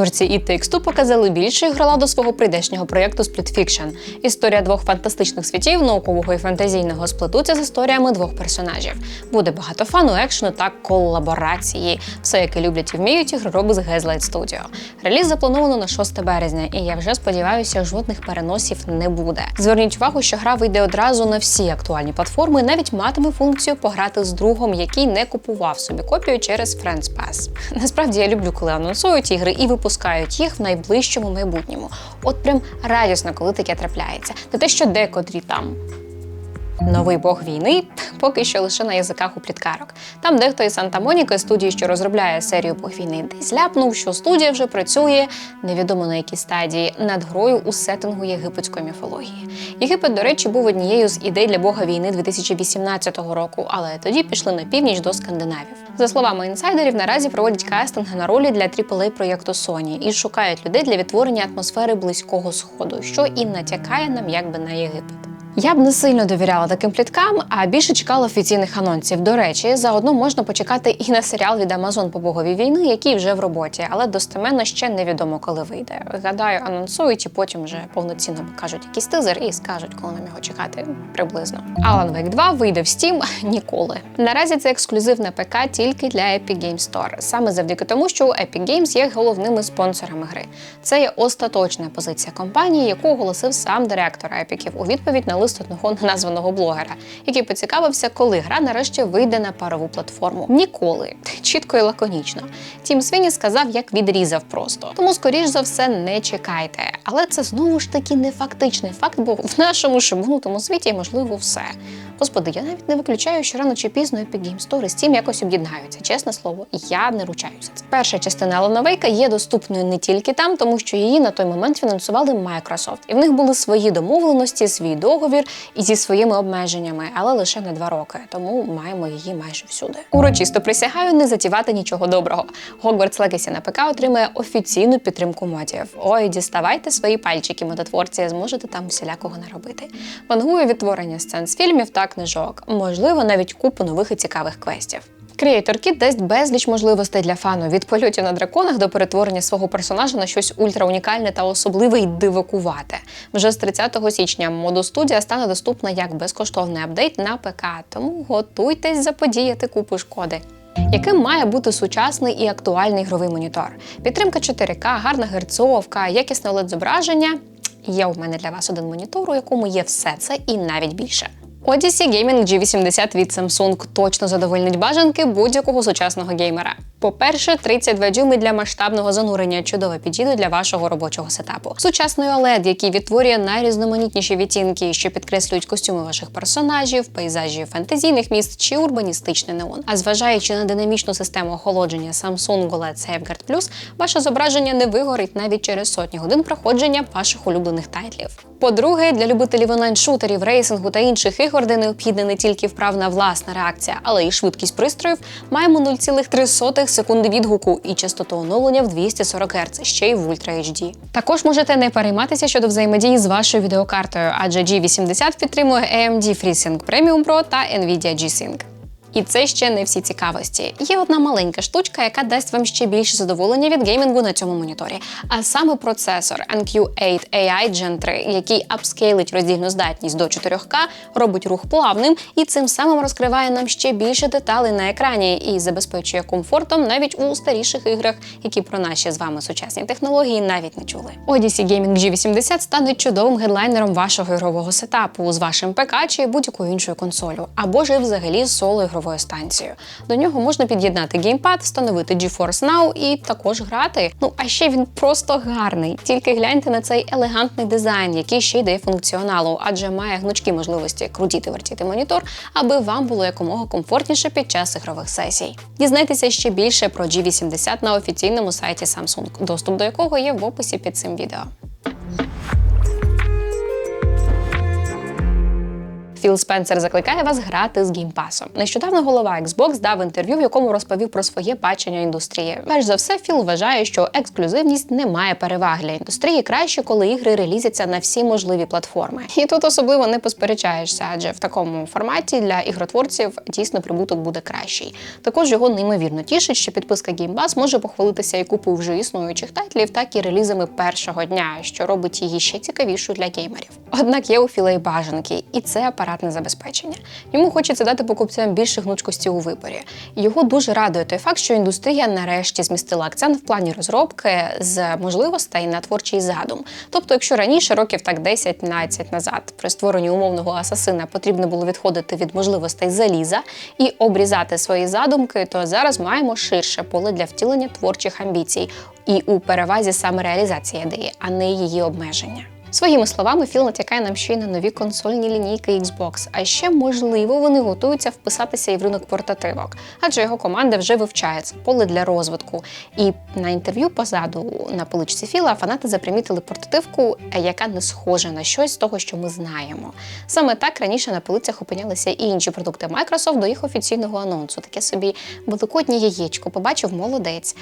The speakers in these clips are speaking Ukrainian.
творці Takes Two показали більше і грала до свого прийдешнього проєкту Fiction. Історія двох фантастичних світів, наукового і фантазійного сплетуться з історіями двох персонажів. Буде багато фану, екшну та колаборації. Все, яке люблять і вміють ігророби з Gaslight Studio. Реліз заплановано на 6 березня, і я вже сподіваюся, жодних переносів не буде. Зверніть увагу, що гра вийде одразу на всі актуальні платформи, навіть матиме функцію пограти з другом, який не купував собі копію через Friends Pass. Насправді я люблю, коли анонсують ігри і випускають їх в найближчому майбутньому. От прям радісно, коли таке трапляється. Не те, що декотрі там. Новий бог війни поки що лише на язиках у пліткарок. Там дехто із Санта Моніки, студії, що розробляє серію бог війни, десь ляпнув, що студія вже працює невідомо на якій стадії над грою у сеттингу єгипетської міфології. Єгипет, до речі, був однією з ідей для бога війни 2018 року, але тоді пішли на північ до скандинавів. За словами інсайдерів, наразі проводять кастинги на ролі для aaa проєкту Sony і шукають людей для відтворення атмосфери близького сходу, що і натякає нам якби на Єгипет. Я б не сильно довіряла таким пліткам, а більше чекала офіційних анонсів. До речі, заодно можна почекати і на серіал від Амазон по боговій війни, який вже в роботі, але достеменно ще невідомо, коли вийде. Гадаю, анонсують і потім вже повноцінно покажуть якийсь тизер і скажуть, коли нам його чекати приблизно. Alan Wake 2 вийде в Steam ніколи. Наразі це ексклюзив на ПК тільки для Epic Games Store, саме завдяки тому, що Epic Games є головними спонсорами гри. Це є остаточна позиція компанії, яку оголосив сам директор Епіків у відповідь на лист одного названого блогера, який поцікавився, коли гра нарешті вийде на парову платформу. Ніколи чітко і лаконічно. Тім Свіні сказав, як відрізав просто. Тому, скоріш за все, не чекайте. Але це знову ж таки не фактичний факт, бо в нашому шибнутому світі можливо все. Господи, я навіть не виключаю, що рано чи пізно Epic Games Store і Steam якось об'єднаються. Чесне слово, я не ручаюся. Перша частина Wake є доступною не тільки там, тому що її на той момент фінансували Microsoft. І в них були свої домовленості, свій договір і зі своїми обмеженнями, але лише на два роки. Тому маємо її майже всюди. Урочисто присягаю не затівати нічого доброго. Hogwarts Legacy на ПК отримає офіційну підтримку модів. Ой, діставайте свої пальчики, модотворці, зможете там всілякого наробити. Вангую відтворення сцен з фільмів та книжок, можливо, навіть купу нових і цікавих квестів. Creator Kit дасть безліч можливостей для фану від польотів на драконах до перетворення свого персонажа на щось ультраунікальне та особливе й дивакувате. Вже з 30 січня моду студія стане доступна як безкоштовний апдейт на ПК, тому готуйтесь заподіяти купу шкоди. Яким має бути сучасний і актуальний ігровий монітор? Підтримка 4К, гарна герцовка, якісне oled зображення. Є у мене для вас один монітор, у якому є все це і навіть більше. Odyssey Gaming G80 від Samsung точно задовольнить бажанки будь-якого сучасного геймера. По-перше, 32 дюйми для масштабного занурення чудово підійдуть для вашого робочого сетапу. Сучасний OLED, який відтворює найрізноманітніші відтінки, що підкреслюють костюми ваших персонажів, пейзажі фентезійних міст чи урбаністичний неон. А зважаючи на динамічну систему охолодження Samsung OLED Safeguard Plus, ваше зображення не вигорить навіть через сотні годин проходження ваших улюблених тайтлів. По-друге, для любителів онлайн-шутерів, рейсингу та інших ігор, де необхідна не тільки вправна власна реакція, але й швидкість пристроїв, маємо 0,3 секунди відгуку і частоту оновлення в 240 Гц, ще й в Ultra HD. Також можете не перейматися щодо взаємодії з вашою відеокартою, адже G80 підтримує AMD FreeSync Premium Pro та Nvidia G-Sync. І це ще не всі цікавості. Є одна маленька штучка, яка дасть вам ще більше задоволення від геймінгу на цьому моніторі. А саме процесор NQ8 AI Gen 3, який апскейлить роздільну здатність до 4К, робить рух плавним і цим самим розкриває нам ще більше деталей на екрані і забезпечує комфортом навіть у старіших іграх, які про наші з вами сучасні технології навіть не чули. Odyssey Gaming G80 стане чудовим гедлайнером вашого ігрового сетапу з вашим ПК чи будь-якою іншою консолю, або ж взагалі соло ігровою станцією. До нього можна під'єднати геймпад, встановити GeForce Now і також грати. Ну а ще він просто гарний. Тільки гляньте на цей елегантний дизайн, який ще й дає функціоналу, адже має гнучкі можливості крутіти вертіти монітор, аби вам було якомога комфортніше під час ігрових сесій. Дізнайтеся ще більше про G80 на офіційному сайті Samsung, доступ до якого є в описі під цим відео. Філ Спенсер закликає вас грати з геймпасом. Нещодавно голова Xbox дав інтерв'ю, в якому розповів про своє бачення індустрії. Перш за все, Філ вважає, що ексклюзивність не має переваг для індустрії краще, коли ігри релізяться на всі можливі платформи. І тут особливо не посперечаєшся, адже в такому форматі для ігротворців дійсно прибуток буде кращий. Також його неймовірно тішить, що підписка Game може похвалитися і купою вже існуючих тайтлів, так і релізами першого дня, що робить її ще цікавішою для геймерів. Однак є у Філа і бажанки, і це апаратне забезпечення. Йому хочеться дати покупцям більше гнучкості у виборі. Його дуже радує той факт, що індустрія нарешті змістила акцент в плані розробки з можливостей на творчий задум. Тобто, якщо раніше років так 10-15 назад при створенні умовного асасина потрібно було відходити від можливостей заліза і обрізати свої задумки, то зараз маємо ширше поле для втілення творчих амбіцій і у перевазі саме реалізація ідеї, а не її обмеження. Своїми словами, Філ натякає нам ще й на нові консольні лінійки Xbox, а ще, можливо, вони готуються вписатися і в ринок портативок, адже його команда вже вивчає це поле для розвитку. І на інтерв'ю позаду на поличці Філа фанати запримітили портативку, яка не схожа на щось з того, що ми знаємо. Саме так раніше на полицях опинялися і інші продукти Microsoft до їх офіційного анонсу. Таке собі великоднє яєчко побачив молодець.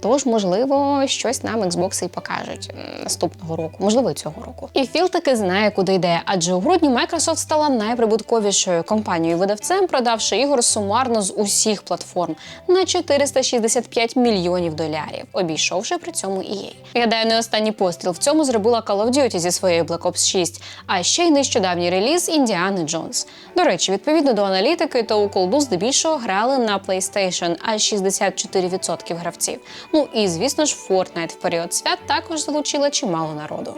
Тож, можливо, щось нам Xbox і покажуть наступного року, можливо, цього року. І Філ таки знає, куди йде, адже у грудні Microsoft стала найприбутковішою компанією видавцем, продавши ігор сумарно з усіх платформ на 465 мільйонів долярів, обійшовши при цьому EA. Гадаю, не останній постріл в цьому зробила Call of Duty зі своєю Black Ops 6, а ще й нещодавній реліз Індіани Джонс. До речі, відповідно до аналітики, то у колду здебільшого грали на PlayStation, аж 64% гравців. Ну і звісно ж, Fortnite в період свят також залучила чимало народу.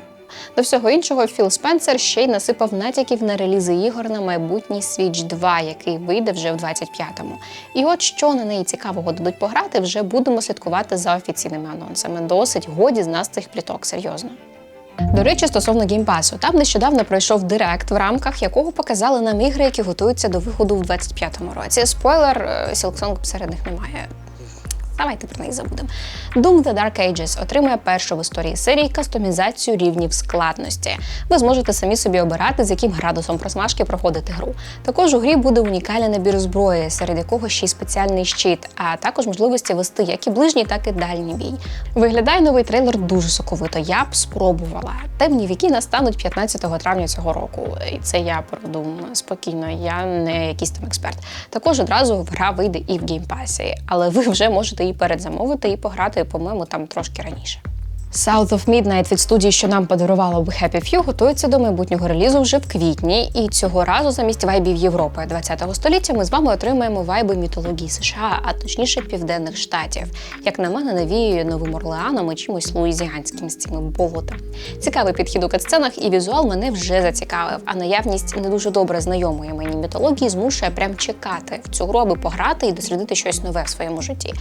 До всього іншого, Філ Спенсер ще й насипав натяків на релізи ігор на майбутній Switch 2, який вийде вже в 25-му. І от що на неї цікавого дадуть пограти, вже будемо слідкувати за офіційними анонсами. Досить годі з нас цих пліток, серйозно. До речі, стосовно геймпасу, там нещодавно пройшов директ, в рамках якого показали нам ігри, які готуються до виходу в 25-му році. Спойлер, е, Silksong серед них немає. Давайте про неї забудемо. Doom The Dark Ages отримує першу в історії серії кастомізацію рівнів складності. Ви зможете самі собі обирати, з яким градусом просмажки проходити гру. Також у грі буде унікальний набір зброї, серед якого ще й спеціальний щит, а також можливості вести як і ближній, так і дальній бій. Виглядає новий трейлер дуже соковито. Я б спробувала. Темні віки настануть 15 травня цього року. І це я продумаю спокійно. Я не якийсь там експерт. Також одразу гра вийде і в геймпасі, але ви вже можете її передзамовити і пограти, по-моєму, там трошки раніше. South of Midnight від студії, що нам подарувала в Happy Few, готується до майбутнього релізу вже в квітні. І цього разу замість вайбів Європи 20-го століття ми з вами отримаємо вайби мітології США, а точніше південних штатів. Як на мене, навіює Новим Орлеаном і чимось луїзіанським з цими болотами. Цікавий підхід у катсценах і візуал мене вже зацікавив, а наявність не дуже добре знайомої мені мітології змушує прям чекати в цю гру, аби пограти і дослідити щось нове в своєму житті.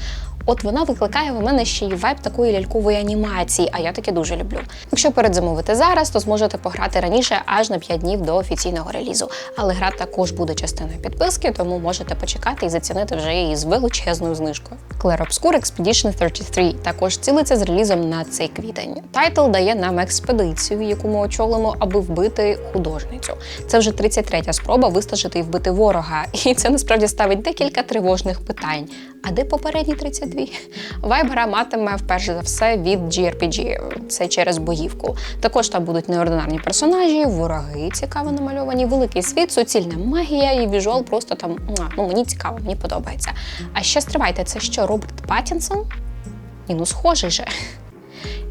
От вона викликає в мене ще й вайб такої лялькової анімації, а я таке дуже люблю. Якщо передзамовити зараз, то зможете пограти раніше аж на 5 днів до офіційного релізу. Але гра також буде частиною підписки, тому можете почекати і зацінити вже її з величезною знижкою. Clair Obscur Expedition 33 також цілиться з релізом на цей квітень. Тайтл дає нам експедицію, яку ми очолимо, аби вбити художницю. Це вже 33-я спроба вистежити і вбити ворога. І це насправді ставить декілька тривожних питань. А де попередні 32? Вайб гра матиме вперше за все від JRPG, це через боївку. Також там будуть неординарні персонажі, вороги цікаво намальовані, великий світ, суцільна магія і візуал просто там ну мені цікаво, мені подобається. А ще стривайте, це що Роберт Паттінсон? Ні, ну схожий же.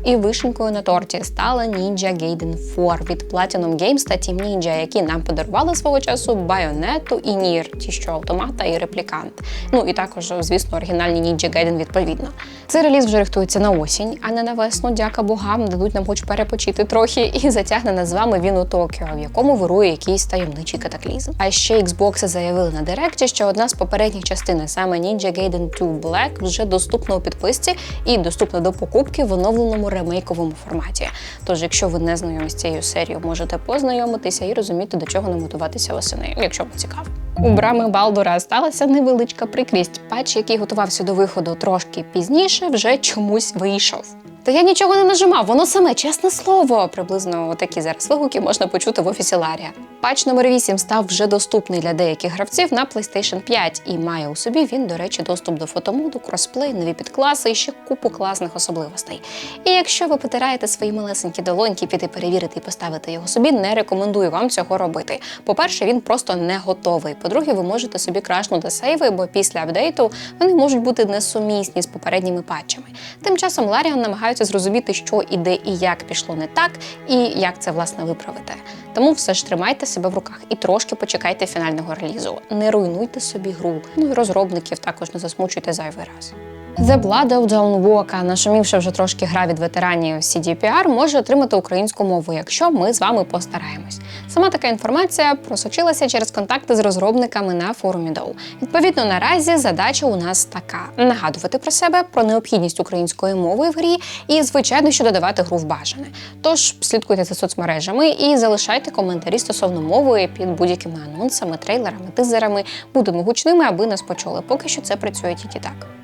І вишенькою на торті стала Ninja Gaiden 4 від Platinum Games та Team Ninja, які нам подарували свого часу Байонету і Нір, ті, що автомата і реплікант. Ну і також, звісно, оригінальні Ninja Gaiden відповідно. Цей реліз вже рихтується на осінь, а не на весну. Дяка богам, дадуть нам хоч перепочити трохи, і затягне нас з вами він у Токіо, в якому вирує якийсь таємничий катаклізм. А ще Xbox заявили на директі, що одна з попередніх частин, саме Ninja Gaiden 2 Black, вже доступна у підписці і доступна до покупки в оновленому ремейковому форматі. Тож, якщо ви не знайомі з цією серією, можете познайомитися і розуміти, до чого нам готуватися восени, якщо вам цікаво. У брами Балдура сталася невеличка прикрість. Патч, який готувався до виходу трошки пізніше, вже чомусь вийшов. Та я нічого не нажимав, воно саме чесне слово. Приблизно такі зараз вигуки можна почути в офісі Ларія. патч номер 8 став вже доступний для деяких гравців на PlayStation 5 і має у собі він, до речі, доступ до фотомоду, кросплей, нові підкласи і ще купу класних особливостей. І якщо ви потираєте свої малесенькі долоньки, піти перевірити і поставити його собі, не рекомендую вам цього робити. По-перше, він просто не готовий. По-друге, ви можете собі крашнути сейви, бо після апдейту вони можуть бути несумісні з попередніми патчами. Тим часом Ларіан намагаються зрозуміти, що і де і як пішло не так, і як це власне виправити. Тому все ж тримайте себе в руках і трошки почекайте фінального релізу. Не руйнуйте собі гру. Ну і розробників також не засмучуйте зайвий раз. The Blood of Dawn Walker, нашумівши вже трошки гра від ветеранів CDPR, може отримати українську мову, якщо ми з вами постараємось. Сама така інформація просочилася через контакти з розробниками на форумі DOW. Відповідно, наразі задача у нас така: нагадувати про себе, про необхідність української мови в грі і, звичайно, що додавати гру в бажане. Тож слідкуйте за соцмережами і залишайте коментарі стосовно мови під будь-якими анонсами, трейлерами, тизерами. Будемо гучними, аби нас почули. Поки що це працює тільки так.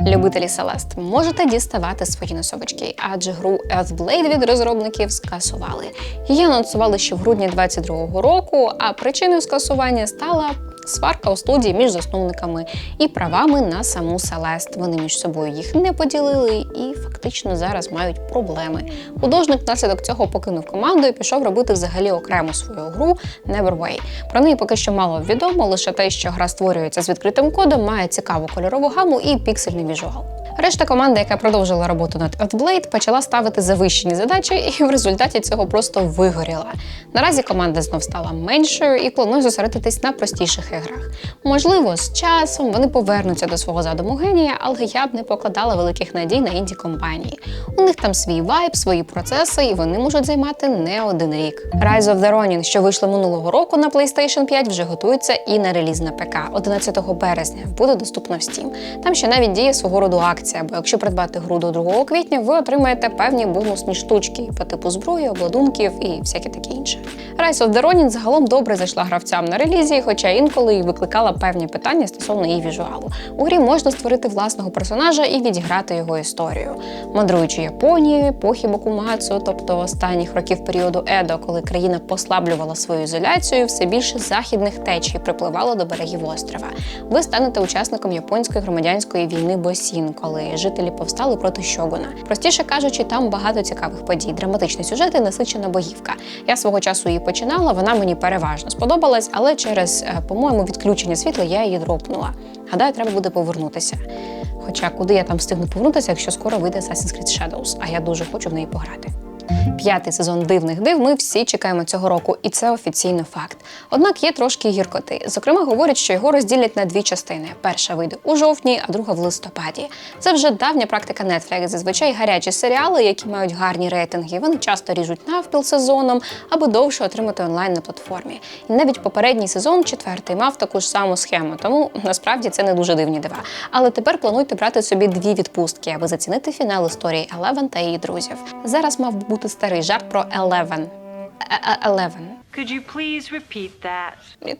Любителі Селест, можете діставати свої носовички, адже гру Earthblade від розробників скасували. Її анонсували ще в грудні 22-го року, а причиною скасування стала сварка у студії між засновниками і правами на саму Селест. Вони між собою їх не поділили і фактично зараз мають проблеми. Художник внаслідок цього покинув команду і пішов робити взагалі окрему свою гру Neverway. Про неї поки що мало відомо, лише те, що гра створюється з відкритим кодом, має цікаву кольорову гаму і піксельний візуал. Решта команди, яка продовжила роботу над Earthblade, почала ставити завищені задачі, і в результаті цього просто вигоріла. Наразі команда знов стала меншою і планує зосередитись на простіших іграх. Можливо, з часом вони повернуться до свого задуму генія, але я б не покладала великих надій на інді компанії. У них там свій вайб, свої процеси, і вони можуть займати не один рік. Rise of the Ronin, що вийшло минулого року на PlayStation 5, вже готується і на реліз на ПК 11 березня. Буде доступно в Steam. Там ще навіть діє свого роду акція, бо якщо придбати гру до 2 квітня, ви отримаєте певні бонусні штучки по типу зброї, обладунків і всяке таке інше. Rise of the Ronin загалом добре зайшла гравцям на релізі, хоча інколи і викликала певні питання стосовно її візуалу. У грі можна створити власного персонажа і відіграти його історію. Мандруючи Японією, епохи Бакумацу, тобто останніх років періоду Едо, коли країна послаблювала свою ізоляцію, все більше західних течій припливало до берегів острова. Ви станете учасником японської громадянської війни Босін, коли жителі повстали проти Щогуна. Простіше кажучи, там багато цікавих подій, драматичний сюжет і насичена боївка. Я свого часу її починала, вона мені переважно сподобалась, але через, е, по-моєму, відключення світла я її дропнула. Гадаю, треба буде повернутися. Хоча куди я там встигну повернутися, якщо скоро вийде Assassin's Creed Shadows, а я дуже хочу в неї пограти. П'ятий сезон дивних див ми всі чекаємо цього року, і це офіційно факт. Однак є трошки гіркоти. Зокрема, говорять, що його розділять на дві частини: перша вийде у жовтні, а друга в листопаді. Це вже давня практика Netflix. Зазвичай гарячі серіали, які мають гарні рейтинги. Вони часто ріжуть навпіл сезоном, аби довше отримати онлайн на платформі. І навіть попередній сезон, четвертий, мав таку ж саму схему, тому насправді це не дуже дивні дива. Але тепер плануйте брати собі дві відпустки, аби зацінити фінал історії Елевен та її друзів. Зараз мав би бути старий жарт про Елевен. Елевен. Could you please repeat that?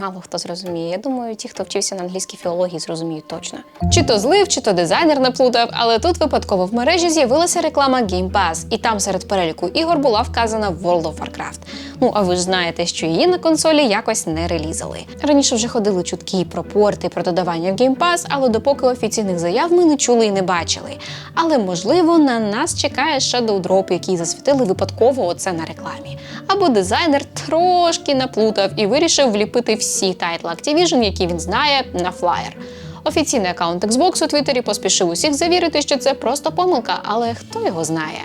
Мало хто зрозуміє. Я думаю, ті, хто вчився на англійській філології, зрозуміють точно. Чи то злив, чи то дизайнер наплутав, але тут випадково в мережі з'явилася реклама Game Pass, і там серед переліку ігор була вказана World of Warcraft. Ну а ви ж знаєте, що її на консолі якось не релізали. Раніше вже ходили чутки про порти, про додавання в Game Pass, але допоки офіційних заяв ми не чули і не бачили. Але можливо на нас чекає Shadow Drop, який засвітили випадково оце на рекламі. Або дизайнер трошки наплутав і вирішив вліпити всі тайтли Activision, які він знає, на флаєр. Офіційний аккаунт Xbox у Твіттері поспішив усіх завірити, що це просто помилка, але хто його знає?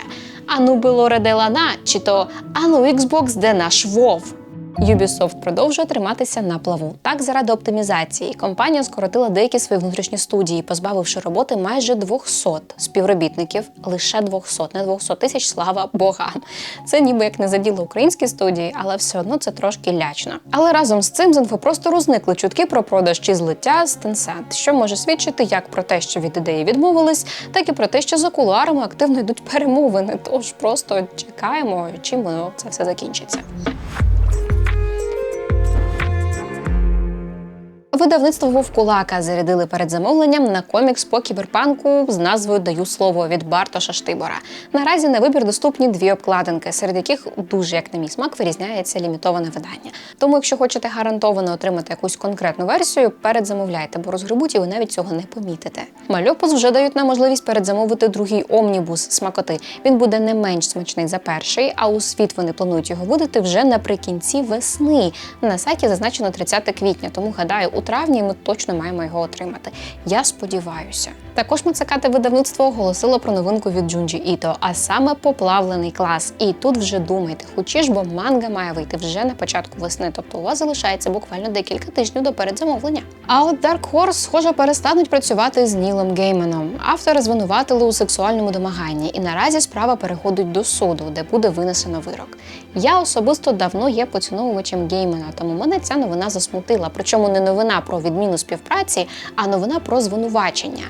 Ану було ределана, чи то ану Xbox, де наш Вов? Ubisoft продовжує триматися на плаву. Так, заради оптимізації компанія скоротила деякі свої внутрішні студії, позбавивши роботи майже 200 співробітників, лише 200, не 200 тисяч, слава богам. Це ніби як не заділо українські студії, але все одно це трошки лячно. Але разом з цим з інфопростору зникли чутки про продаж чи злиття з Tencent, що може свідчити як про те, що від ідеї відмовились, так і про те, що за кулуарами активно йдуть перемовини. Тож просто чекаємо, чим воно це все закінчиться. Видавництво Вовкулака зарядили перед замовленням на комікс по кіберпанку з назвою Даю слово від Бартоша Штибора. Наразі на вибір доступні дві обкладинки, серед яких дуже, як на мій смак, вирізняється лімітоване видання. Тому, якщо хочете гарантовано отримати якусь конкретну версію, передзамовляйте, бо розгребуть і ви навіть цього не помітите. Мальопус вже дають нам можливість передзамовити другий омнібус смакоти. Він буде не менш смачний за перший, а у світ вони планують його видати вже наприкінці весни. На сайті зазначено 30 квітня, тому гадаю, у травні і ми точно маємо його отримати. Я сподіваюся. Також Мацакате видавництво оголосило про новинку від Джунджі Іто, а саме поплавлений клас. І тут вже думайте, хочеш, бо манга має вийти вже на початку весни, тобто у вас залишається буквально декілька тижнів до передзамовлення. А от Dark Horse, схоже, перестануть працювати з Нілом Гейманом. Автора звинуватили у сексуальному домаганні, і наразі справа переходить до суду, де буде винесено вирок. Я особисто давно є поціновувачем Геймана, тому мене ця новина засмутила. Причому не новина про відміну співпраці, а новина про звинувачення.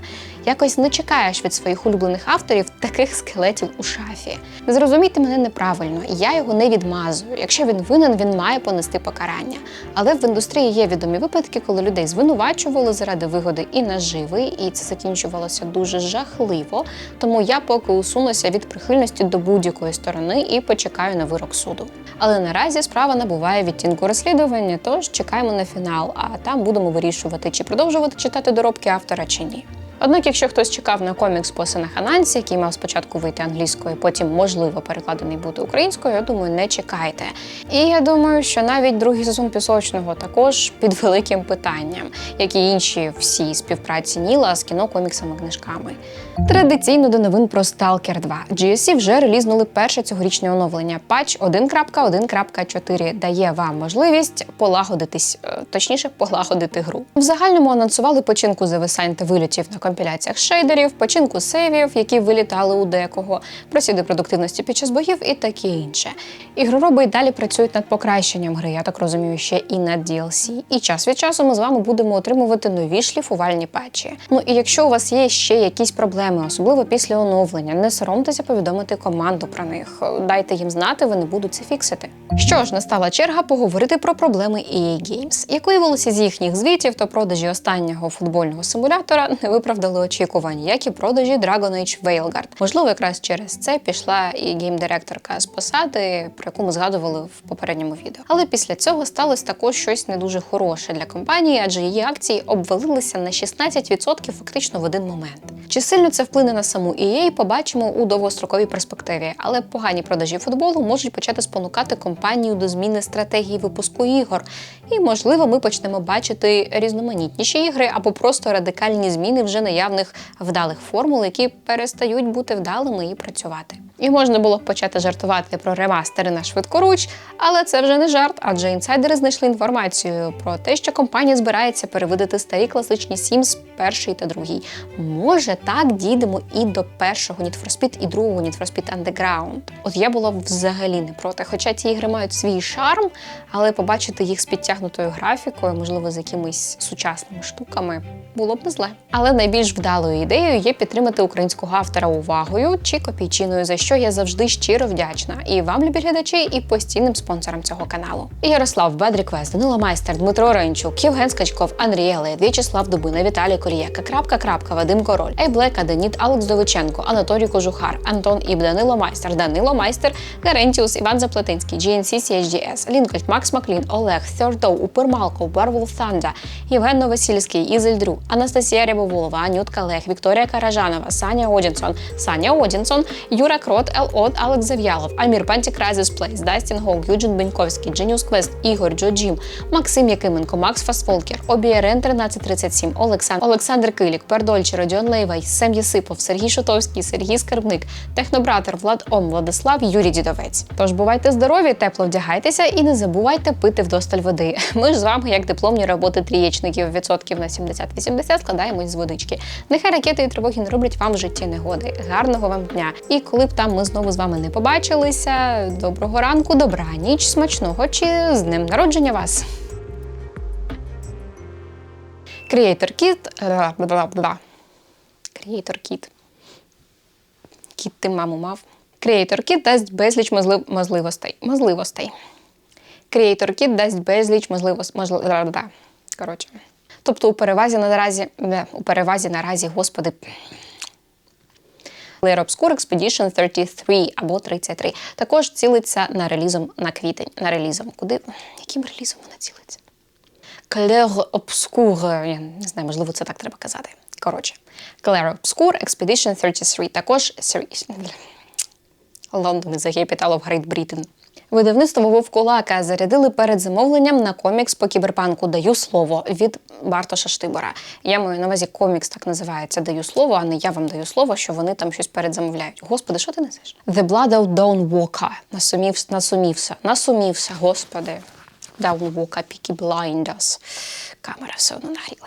Якось не чекаєш від своїх улюблених авторів таких скелетів у шафі. Не зрозумійте мене неправильно, я його не відмазую. Якщо він винен, він має понести покарання. Але в індустрії є відомі випадки, коли людей звинувачували заради вигоди і наживи, і це закінчувалося дуже жахливо. Тому я поки усунуся від прихильності до будь-якої сторони і почекаю на вирок суду. Але наразі справа набуває відтінку розслідування, тож чекаємо на фінал, а там будемо вирішувати, чи продовжувати читати доробки автора чи ні. Однак, якщо хтось чекав на комікс по Сенаханансі, який мав спочатку вийти англійською, потім можливо перекладений бути українською, я думаю, не чекайте. І я думаю, що навіть другий сезон пісочного також під великим питанням, як і інші всі співпраці Ніла з кіно, коміксами, книжками. Традиційно до новин про Stalker 2. GSC вже релізнули перше цьогорічне оновлення. Патч 1.1.4 дає вам можливість полагодитись, е, точніше, полагодити гру. В загальному анонсували починку зависань та вильотів на компіляціях шейдерів, починку сейвів, які вилітали у декого, просіди продуктивності під час боїв і таке інше. Ігророби й далі працюють над покращенням гри, я так розумію, ще і над DLC. І час від часу ми з вами будемо отримувати нові шліфувальні патчі. Ну і якщо у вас є ще якісь проблеми, особливо після оновлення, не соромтеся повідомити команду про них. Дайте їм знати, вони будуть це фіксити. Що ж, настала черга поговорити про проблеми EA Games. Як виявилося з їхніх звітів, то продажі останнього футбольного симулятора не виправдали очікувань, як і продажі Dragon Age Veilguard. Можливо, якраз через це пішла і гейм-директорка з посади, про яку ми згадували в попередньому відео. Але після цього сталося також щось не дуже хороше для компанії, адже її акції обвалилися на 16% фактично в один момент. Чи сильно це вплине на саму EA, побачимо у довгостроковій перспективі, але погані продажі футболу можуть почати спонукати компанію до зміни стратегії випуску ігор. І, можливо, ми почнемо бачити різноманітніші ігри або просто радикальні зміни вже наявних вдалих формул, які перестають бути вдалими і працювати. І можна було б почати жартувати про ремастери на швидкоруч, але це вже не жарт, адже інсайдери знайшли інформацію про те, що компанія збирається перевидати старі класичні Sims перший та другий. Може, так дійдемо і до першого Need for Speed і другого Need for Speed Underground. От я була б взагалі не проти. Хоча ці ігри мають свій шарм, але побачити їх з підтягнутою графікою, можливо, з якимись сучасними штуками, було б не зле. Але найбільш вдалою ідеєю є підтримати українського автора увагою чи копійчиною, за що я завжди щиро вдячна. І вам, любі глядачі, і постійним спонсорам цього каналу. Ярослав Бедріквест, Данило Майстер, Дмитро Ренчук, Євген Скачков, Андрій Елет, В'ячеслав Дубина, Віталій Корієка, Крапка Крапка, Вадим Король, Ейблека, Деніт, Алекс Довиченко, Анатолій Кожухар, Антон Іб, Данило Майстер, Данило Майстер, Гарентіус, Іван Заплетинський, GNC CHDS, Лінкольд, Макс Маклін, Олег, Thirdow, Упермалко, Werewolf Thunder, Євген Новосільський, Ізель Дру, Анастасія Рябоволова, Анютка Лех, Вікторія Каражанова, Саня Одінсон, Саня Одінсон, Юра Крот, Ел От, Алекс Зав'ялов, Амір Пантікразіс Плейс, Дастін Гоук, Юджин Беньковський, Дженіус Квест, Ігор Джо Джим, Максим Якименко, Макс Фасфолкер, Обієрен 1337, Олександр, Олександр Килік, Пердольче, Родіон Лейвай, Сем Єсипов, Сергій Шотовський, Сергій Скарбник, Технобратер, Влад Ом, Владислав, Юрій Дідовець. Тож бувайте здорові, тепло вдягайтеся і не забувайте пити вдосталь води. Ми ж з вами, як дипломні роботи трієчників, відсотків на 70-80 складаємось з водички. Нехай ракети і тривоги не роблять вам в житті негоди. Гарного вам дня! І коли б там ми знову з вами не побачилися, доброго ранку, добра ніч, смачного чи з днем народження вас! Creator Kit. бла-бла-бла. Creator Kit. Кіт ти маму мав. Creator Kit дасть безліч можлив... можливостей. Можливостей. Creator Kit дасть безліч можливостей. Можли... Коротше. Тобто у перевазі наразі, не, у перевазі наразі, господи. Layer Obscure Expedition 33 або 33. Також цілиться на релізом на квітень. На релізом. Куди? Яким релізом вона цілиться? Clair Obscure, я не знаю, можливо, це так треба казати. Коротше, Clair Obscure Expedition 33. Також is the capital of Great Britain. Видавництво Вовкулака зарядили перед замовленням на комікс по кіберпанку Даю слово від Бартоша Штибора. Я маю на увазі комікс так називається Даю слово, а не я вам даю слово, що вони там щось передзамовляють. Господи, що ти несеш? The Blood of Dawn Walker. Насумів, насумівся, насумівся, господи. Dawn Walker, Peaky Blinders. Камера все одно нагрілася.